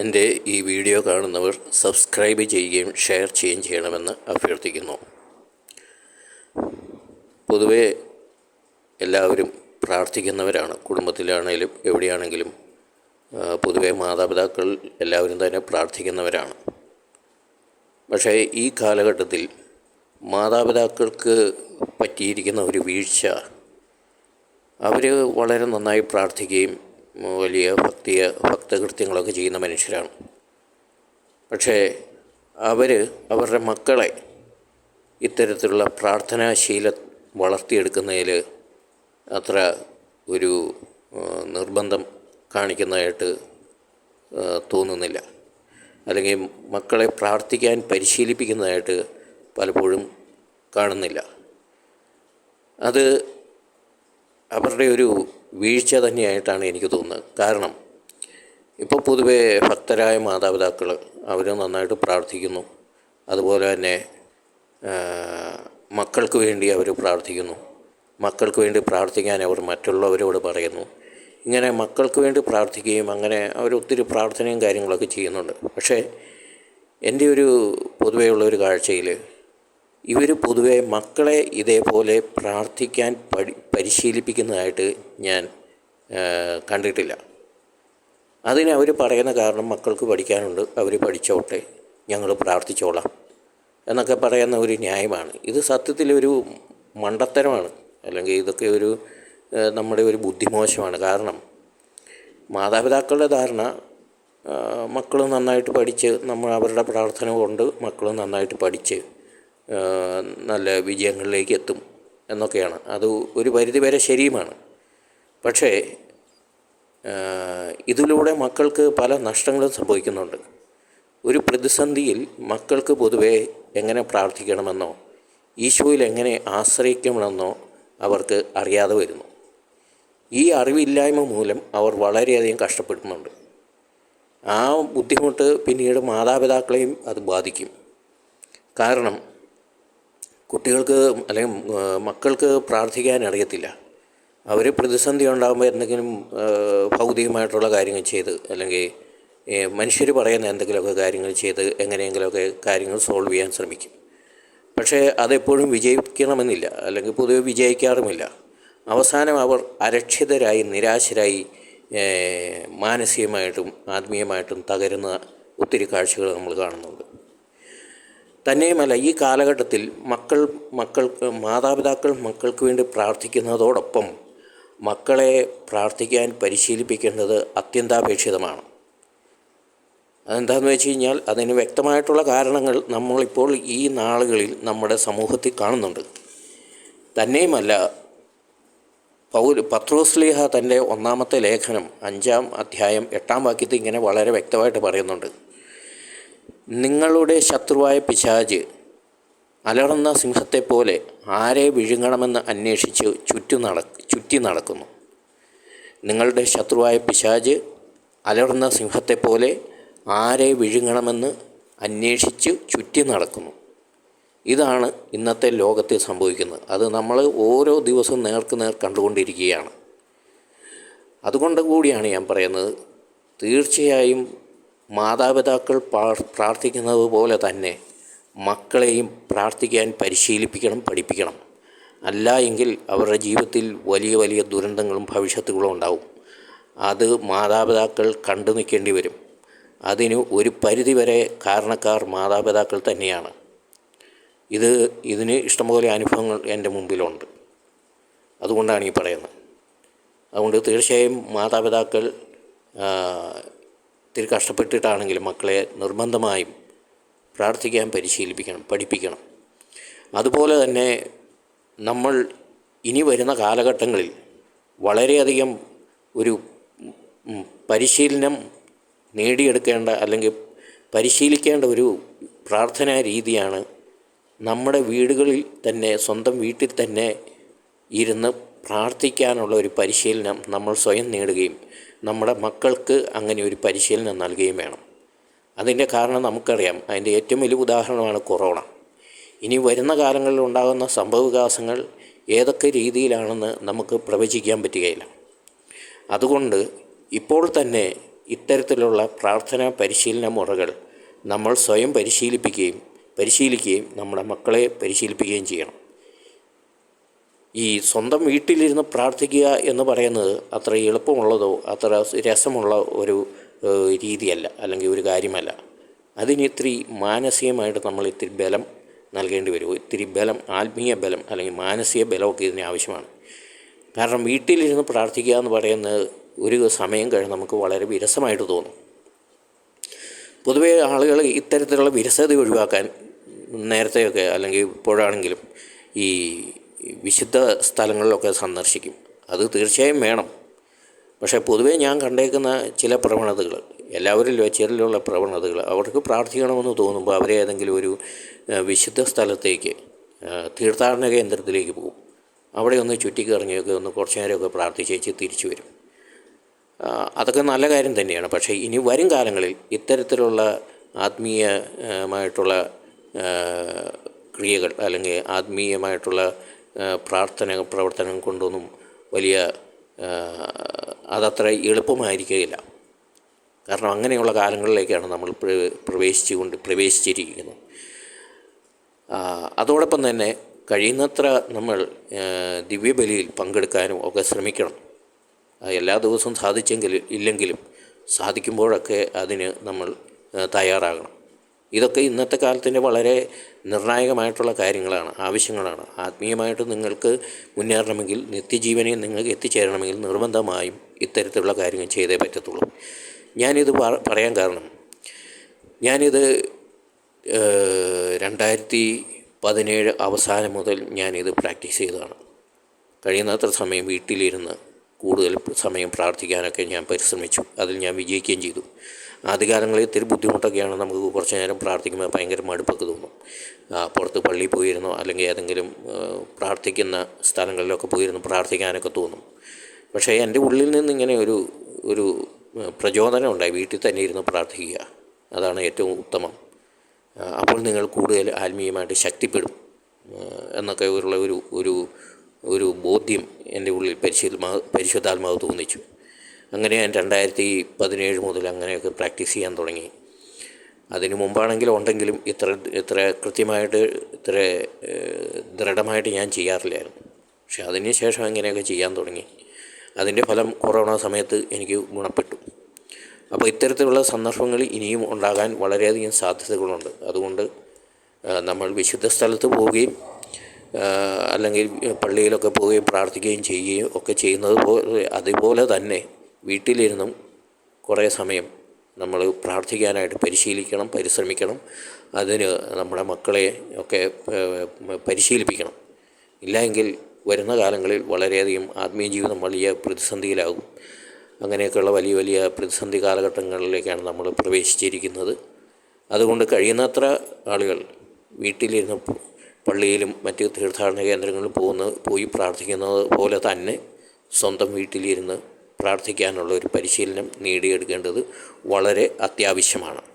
എന്റെ ഈ വീഡിയോ കാണുന്നവർ സബ്സ്ക്രൈബ് ചെയ്യുകയും ഷെയർ ചെയ്യുകയും ചെയ്യണമെന്ന് അഭ്യർത്ഥിക്കുന്നു. പൊതുവേ എല്ലാവരും പ്രാർത്ഥിക്കുന്നവരാണ്. കുടുംബത്തിലാണെങ്കിലും എവിടെയാണെങ്കിലും പൊതുവെ മാതാപിതാക്കൾ എല്ലാവരും തന്നെ പ്രാർത്ഥിക്കുന്നവരാണ്. പക്ഷേ ഈ കാലഘട്ടത്തിൽ മാതാപിതാക്കൾക്ക് പറ്റിയിരിക്കുന്ന ഒരു വീഴ്ച അവർ വളരെ നന്നായി പ്രാർത്ഥിക്കുകയും വലിയ ഭക്തിയ ഭക്തകൃത്യങ്ങളൊക്കെ ചെയ്യുന്ന മനുഷ്യരാണ്. പക്ഷേ അവർ അവരുടെ മക്കളെ ഇത്തരത്തിലുള്ള പ്രാർത്ഥനാശീല വളർത്തിയെടുക്കുന്നതിൽ അത്ര ഒരു നിർബന്ധം കാണിക്കുന്നതായിട്ട് തോന്നുന്നില്ല. അല്ലെങ്കിൽ മക്കളെ പ്രാർത്ഥിക്കാൻ പരിശീലിപ്പിക്കുന്നതായിട്ട് പലപ്പോഴും കാണുന്നില്ല. അത് അവരുടെ ഒരു വീഴ്ച തന്നെയായിട്ടാണ് എനിക്ക് തോന്നുന്നത്. കാരണം ഇപ്പോൾ പൊതുവേ ഭക്തരായ മാതാപിതാക്കൾ അവർ നന്നായിട്ട് പ്രാർത്ഥിക്കുന്നു. അതുപോലെ തന്നെ മക്കൾക്ക് വേണ്ടി അവർ പ്രാർത്ഥിക്കുന്നു. മക്കൾക്ക് വേണ്ടി പ്രാർത്ഥിക്കാൻ അവർ മറ്റുള്ളവരോട് പറയുന്നു. ഇങ്ങനെ മക്കൾക്ക് വേണ്ടി പ്രാർത്ഥിക്കുകയും അങ്ങനെ അവർ ഒത്തിരി പ്രാർത്ഥനയും കാര്യങ്ങളൊക്കെ ചെയ്യുന്നുണ്ട്. പക്ഷേ എന്റെ ഒരു പൊതുവേ ഉള്ള ഒരു കാഴ്ചയിൽ ഇവർ പൊതുവെ മക്കളെ ഇതേപോലെ പ്രാർത്ഥിക്കാൻ പഠി പരിശീലിപ്പിക്കുന്നതായിട്ട് ഞാൻ കണ്ടിട്ടില്ല. അതിന് അവർ പറയുന്ന കാരണം മക്കൾക്ക് പഠിക്കാനുണ്ട്. അവർ പഠിച്ചോട്ടെ. ഞങ്ങൾ പ്രാർത്ഥിച്ചോളാം. എന്നൊക്കെ പറയുന്ന ഒരു ന്യായമാണ്. ഇത് സത്യത്തിൽ ഒരു മണ്ടത്തരമാണ്. അല്ലെങ്കിൽ ഇതൊക്കെ ഒരു നമ്മുടെ ഒരു ബുദ്ധിമോശമാണ്. കാരണം മാതാപിതാക്കളുടെ ധാരണ മക്കൾ നന്നായിട്ട് പഠിച്ച് നമ്മൾ അവരുടെ പ്രാർത്ഥന കൊണ്ട് മക്കൾ നന്നായിട്ട് പഠിച്ച് നല്ല വിജയങ്ങളിലേക്ക് എത്തും എന്നൊക്കെയാണ്. അത് ഒരു പരിധി വരെ ശരിയുമാണ്. പക്ഷേ ഇതിലൂടെ മക്കൾക്ക് പല നഷ്ടങ്ങളും സംഭവിക്കുന്നുണ്ട്. ഒരു പ്രതിസന്ധിയിൽ മക്കൾക്ക് പൊതുവെ എങ്ങനെ പ്രാർത്ഥിക്കണമെന്നോ ഈശോയിൽ എങ്ങനെ ആശ്രയിക്കണമെന്നോ അവർക്ക് അറിയാതെ വരുന്നു. ഈ അറിവില്ലായ്മ മൂലം അവർ വളരെയധികം കഷ്ടപ്പെടുന്നുണ്ട്. ആ ബുദ്ധിമുട്ട് പിന്നീട് മാതാപിതാക്കളെയും അത് ബാധിക്കും. കാരണം കുട്ടികൾക്ക് അല്ലെങ്കിൽ മക്കൾക്ക് പ്രാർത്ഥിക്കാൻ അറിയത്തില്ല. അവർ പ്രതിസന്ധി ഉണ്ടാകുമ്പോൾ എന്തെങ്കിലും ഭൗതികമായിട്ടുള്ള കാര്യങ്ങൾ ചെയ്ത് അല്ലെങ്കിൽ മനുഷ്യർ പറയുന്ന എന്തെങ്കിലുമൊക്കെ കാര്യങ്ങൾ ചെയ്ത് എങ്ങനെയെങ്കിലുമൊക്കെ കാര്യങ്ങൾ സോൾവ് ചെയ്യാൻ ശ്രമിക്കും. പക്ഷേ അതെപ്പോഴും വിജയിക്കണമെന്നില്ല അല്ലെങ്കിൽ പൊതുവെ വിജയിക്കാറുമില്ല. അവസാനം അവർ അരക്ഷിതരായി നിരാശരായി മാനസികമായിട്ടും ആത്മീയമായിട്ടും തകരുന്ന ഒത്തിരി കാഴ്ചകൾ നമ്മൾ കാണുന്നുണ്ട്. തന്നെയുമല്ല ഈ കാലഘട്ടത്തിൽ മക്കൾ മക്കൾ മാതാപിതാക്കൾ മക്കൾക്ക് വേണ്ടി പ്രാർത്ഥിക്കുന്നതോടൊപ്പം മക്കളെ പ്രാർത്ഥിക്കാൻ പരിശീലിപ്പിക്കേണ്ടത് അത്യന്താപേക്ഷിതമാണ്. അതെന്താണെന്ന് വെച്ച് കഴിഞ്ഞാൽ അതിന് വ്യക്തമായിട്ടുള്ള കാരണങ്ങൾ നമ്മളിപ്പോൾ ഈ നാളുകളിൽ നമ്മുടെ സമൂഹത്തിൽ കാണുന്നുണ്ട്. തന്നെയുമല്ല പൗൽ പത്രോസ്ലിഹ തന്റെ ഒന്നാമത്തെ ലേഖനം അഞ്ചാം അധ്യായം എട്ടാം വാക്യത്തിൽ ഇങ്ങനെ വളരെ വ്യക്തമായിട്ട് പറയുന്നുണ്ട്. നിങ്ങളുടെ ശത്രുവായ പിശാജ് അലർന്ന സിംഹത്തെപ്പോലെ ആരെ വിഴുങ്ങണമെന്ന് അന്വേഷിച്ച് ചുറ്റു നട ചുറ്റി നടക്കുന്നു. നിങ്ങളുടെ ശത്രുവായ പിശാജ് അലർന്ന സിംഹത്തെപ്പോലെ ആരെ വിഴുങ്ങണമെന്ന് അന്വേഷിച്ച് ചുറ്റി നടക്കുന്നു. ഇതാണ് ഇന്നത്തെ ലോകത്തിൽ സംഭവിക്കുന്നത്. അത് നമ്മൾ ഓരോ ദിവസവും നേർക്ക് നേർ കണ്ടുകൊണ്ടിരിക്കുകയാണ്. അതുകൊണ്ട് കൂടിയാണ് ഞാൻ പറയുന്നത്. തീർച്ചയായും മാതാപിതാക്കൾ പ്രാർത്ഥിക്കുന്നത് പോലെ തന്നെ മക്കളെയും പ്രാർത്ഥിക്കാൻ പരിശീലിപ്പിക്കണം പഠിപ്പിക്കണം. അല്ല എങ്കിൽ അവരുടെ ജീവിതത്തിൽ വലിയ വലിയ ദുരന്തങ്ങളും ഭവിഷ്യത്തുകളും ഉണ്ടാവും. അത് മാതാപിതാക്കൾ കണ്ടു നിൽക്കേണ്ടി വരും. അതിന് ഒരു പരിധിവരെ കാരണക്കാർ മാതാപിതാക്കൾ തന്നെയാണ്. ഇത് ഇതിന് ഇഷ്ടംപോലെ അനുഭവങ്ങൾ എന്റെ മുമ്പിലുണ്ട്. അതുകൊണ്ടാണ് ഈ പറയുന്നത്. അതുകൊണ്ട് തീർച്ചയായും മാതാപിതാക്കൾ ഇത്തിരി കഷ്ടപ്പെട്ടിട്ടാണെങ്കിലും മക്കളെ നിർബന്ധമായും പ്രാർത്ഥിക്കാൻ പരിശീലിപ്പിക്കണം പഠിപ്പിക്കണം. അതുപോലെ തന്നെ നമ്മൾ ഇനി വരുന്ന കാലഘട്ടങ്ങളിൽ വളരെയധികം ഒരു പരിശീലനം നേടിയെടുക്കേണ്ട അല്ലെങ്കിൽ പരിശീലിക്കേണ്ട ഒരു പ്രാർത്ഥനാ രീതിയാണ് നമ്മുടെ വീടുകളിൽ തന്നെ സ്വന്തം വീട്ടിൽ തന്നെ ഇരുന്ന് പ്രാർത്ഥിക്കാനുള്ള ഒരു പരിശീലനം നമ്മൾ സ്വയം നേടുകയും നമ്മുടെ മക്കൾക്ക് അങ്ങനെ ഒരു പരിശീലനം നൽകുകയും വേണം. അതിന്റെ കാരണം നമുക്കറിയാം. അതിന്റെ ഏറ്റവും വലിയ ഉദാഹരണമാണ് കൊറോണ. ഇനി വരുന്ന കാലങ്ങളിൽ ഉണ്ടാകുന്ന സംഭവവികാസങ്ങൾ ഏതൊക്കെ രീതിയിലാണെന്ന് നമുക്ക് പ്രവചിക്കാൻ പറ്റുകയില്ല. അതുകൊണ്ട് ഇപ്പോൾ തന്നെ ഇത്തരത്തിലുള്ള പ്രാർത്ഥനാ പരിശീലന മുറകൾ നമ്മൾ സ്വയം പരിശീലിപ്പിക്കുകയും പരിശീലിക്കുകയും നമ്മുടെ മക്കളെ പരിശീലിപ്പിക്കുകയും ചെയ്യണം. ഈ സ്വന്തം വീട്ടിലിരുന്ന് പ്രാർത്ഥിക്കുക എന്ന് പറയുന്നത് അത്ര എളുപ്പമുള്ളതോ അത്ര രസമുള്ള ഒരു രീതിയല്ല അല്ലെങ്കിൽ ഒരു കാര്യമല്ല. അതിന് ഇത്തിരി മാനസികമായിട്ട് നമ്മൾ ഇത്തിരി ബലം നൽകേണ്ടി വരും. ഇത്തിരി ബലം ആത്മീയ ബലം അല്ലെങ്കിൽ മാനസിക ബലമൊക്കെ ഇതിന് ആവശ്യമാണ്. കാരണം വീട്ടിലിരുന്ന് പ്രാർത്ഥിക്കുക എന്ന് പറയുന്നത് ഒരു സമയം കഴിഞ്ഞ് നമുക്ക് വളരെ വിരസമായിട്ട് തോന്നും. പൊതുവേ ആളുകൾ ഇത്തരത്തിലുള്ള വിരസത ഒഴിവാക്കാൻ നേരത്തെയൊക്കെ അല്ലെങ്കിൽ ഇപ്പോഴാണെങ്കിലും ഈ വിശുദ്ധ സ്ഥലങ്ങളിലൊക്കെ സന്ദർശിക്കും. അത് തീർച്ചയായും വേണം. പക്ഷേ പൊതുവേ ഞാൻ കണ്ടേക്കുന്ന ചില പ്രവണതകൾ എല്ലാവരിലും ചിലരിലുള്ള പ്രവണതകൾ അവർക്ക് പ്രാർത്ഥിക്കണമെന്ന് തോന്നുമ്പോൾ അവരെ ഏതെങ്കിലും ഒരു വിശുദ്ധ സ്ഥലത്തേക്ക് തീർത്ഥാടന കേന്ദ്രത്തിലേക്ക് പോകും. അവിടെ ഒന്ന് ചുറ്റിക്കറങ്ങിയൊക്കെ ഒന്ന് കുറച്ച് നേരമൊക്കെ പ്രാർത്ഥിച്ചേച്ച് തിരിച്ചു വരും. അതൊക്കെ നല്ല കാര്യം തന്നെയാണ്. പക്ഷേ ഇനി വരും കാലങ്ങളിൽ ഇത്തരത്തിലുള്ള ആത്മീയമായിട്ടുള്ള ക്രിയകൾ അല്ലെങ്കിൽ ആത്മീയമായിട്ടുള്ള പ്രാർത്ഥന പ്രവർത്തനം കൊണ്ടൊന്നും വലിയ അതത്ര എളുപ്പമായിരിക്കുകയില്ല. കാരണം അങ്ങനെയുള്ള കാലങ്ങളിലേക്കാണ് നമ്മൾ പ്ര- പ്രവേശിച്ചുകൊണ്ട് പ്രവേശിച്ചിരിക്കുന്നത്. അതോടൊപ്പം തന്നെ കഴിയുന്നത്ര നമ്മൾ ദിവ്യബലിയിൽ പങ്കെടുക്കാനും ഒക്കെ ശ്രമിക്കണം. എല്ലാ ദിവസവും സാധിച്ചെങ്കിൽ ഇല്ലെങ്കിലും സാധിക്കുമ്പോഴൊക്കെ അതിന് നമ്മൾ തയ്യാറാകണം. ഇതൊക്കെ ഇന്നത്തെ കാലത്തിന്റെ വളരെ നിർണായകമായിട്ടുള്ള കാര്യങ്ങളാണ് ആവശ്യങ്ങളാണ്. ആത്മീയമായിട്ട് നിങ്ങൾക്ക് മുന്നേറണമെങ്കിൽ നിത്യജീവനെ നിങ്ങൾക്ക് എത്തിച്ചേരണമെങ്കിൽ നിർബന്ധമായും ഇത്തരത്തിലുള്ള കാര്യങ്ങൾ ചെയ്തേ പറ്റത്തുള്ളൂ. ഞാനിത് പറയാൻ കാരണം ഞാനിത് രണ്ടായിരത്തി പതിനേഴ് അവസാനം മുതൽ ഞാനിത് പ്രാക്ടീസ് ചെയ്തതാണ്. കഴിയുന്നത്ര സമയം വീട്ടിലിരുന്ന് കൂടുതൽ സമയം പ്രാർത്ഥിക്കാനൊക്കെ ഞാൻ പരിശ്രമിച്ചു. അതിൽ ഞാൻ വിജയിക്കുകയും ചെയ്തു. ആദ്യകാലങ്ങളിൽ ഇത്തിരി ബുദ്ധിമുട്ടൊക്കെയാണ് നമുക്ക് കുറച്ച് നേരം പ്രാർത്ഥിക്കുമ്പോൾ ഭയങ്കര മടുപ്പൊക്കെ തോന്നും. പുറത്ത് പള്ളിയിൽ പോയിരുന്നോ അല്ലെങ്കിൽ ഏതെങ്കിലും പ്രാർത്ഥിക്കുന്ന സ്ഥലങ്ങളിലൊക്കെ പോയിരുന്നു പ്രാർത്ഥിക്കാനൊക്കെ തോന്നും. പക്ഷേ എന്റെ ഉള്ളിൽ നിന്ന് ഇങ്ങനെ ഒരു ഒരു പ്രചോദനം ഉണ്ടായി. വീട്ടിൽ തന്നെ ഇരുന്ന് പ്രാർത്ഥിക്കുക. അതാണ് ഏറ്റവും ഉത്തമം. അപ്പോൾ നിങ്ങൾ കൂടുതൽ ആത്മീയമായിട്ട് ശക്തിപ്പെടും. എന്നൊക്കെ ഉള്ള ഒരു ഒരു ഒരു ബോധ്യം എന്റെ ഉള്ളിൽ പരിശുദ്ധ പരിശുദ്ധാത്മാവ് തോന്നിച്ചു. അങ്ങനെ ഞാൻ രണ്ടായിരത്തി പതിനേഴ് മുതൽ അങ്ങനെയൊക്കെ പ്രാക്ടീസ് ചെയ്യാൻ തുടങ്ങി. അതിനു മുമ്പാണെങ്കിലും ഉണ്ടെങ്കിലും ഇത്ര ഇത്ര കൃത്യമായിട്ട് ഇത്ര ദൃഢമായിട്ട് ഞാൻ ചെയ്യാറില്ലായിരുന്നു. പക്ഷെ അതിന് ശേഷം അങ്ങനെയൊക്കെ ചെയ്യാൻ തുടങ്ങി. അതിന്റെ ഫലം കൊറോണ സമയത്ത് എനിക്ക് ഗുണപ്പെട്ടു. അപ്പോൾ ഇത്തരത്തിലുള്ള സന്ദർഭങ്ങൾ ഇനിയും ഉണ്ടാകാൻ വളരെയധികം സാധ്യതകളുണ്ട്. അതുകൊണ്ട് നമ്മൾ വിശുദ്ധ സ്ഥലത്ത് പോവുകയും അല്ലെങ്കിൽ പള്ളിയിലൊക്കെ പോവുകയും പ്രാർത്ഥിക്കുകയും ചെയ്യുകയും ഒക്കെ ചെയ്യുന്നത് പോലെ അതുപോലെ തന്നെ വീട്ടിലിരുന്നും കുറേ സമയം നമ്മൾ പ്രാർത്ഥിക്കാനായിട്ട് പരിശീലിക്കണം പരിശ്രമിക്കണം. അതിന് നമ്മുടെ മക്കളെ ഒക്കെ പരിശീലിപ്പിക്കണം. ഇല്ലെങ്കിൽ വരുന്ന കാലങ്ങളിൽ വളരെയധികം ആത്മീയ ജീവിതം വലിയ പ്രതിസന്ധിയിലാകും. അങ്ങനെയൊക്കെയുള്ള വലിയ വലിയ പ്രതിസന്ധി കാലഘട്ടങ്ങളിലേക്കാണ് നമ്മൾ പ്രവേശിച്ചിരിക്കുന്നത്. അതുകൊണ്ട് കഴിയുന്നത്ര ആളുകൾ വീട്ടിലിരുന്ന് പള്ളിയിലും മറ്റ് തീർത്ഥാടന കേന്ദ്രങ്ങളിലും പോകുന്ന പോയി പ്രാർത്ഥിക്കുന്നത് പോലെ തന്നെ സ്വന്തം വീട്ടിലിരുന്ന് പ്രാർത്ഥിക്കാനുള്ള ഒരു പരിശീലനം നേടിയെടുക്കേണ്ടത് വളരെ അത്യാവശ്യമാണ്.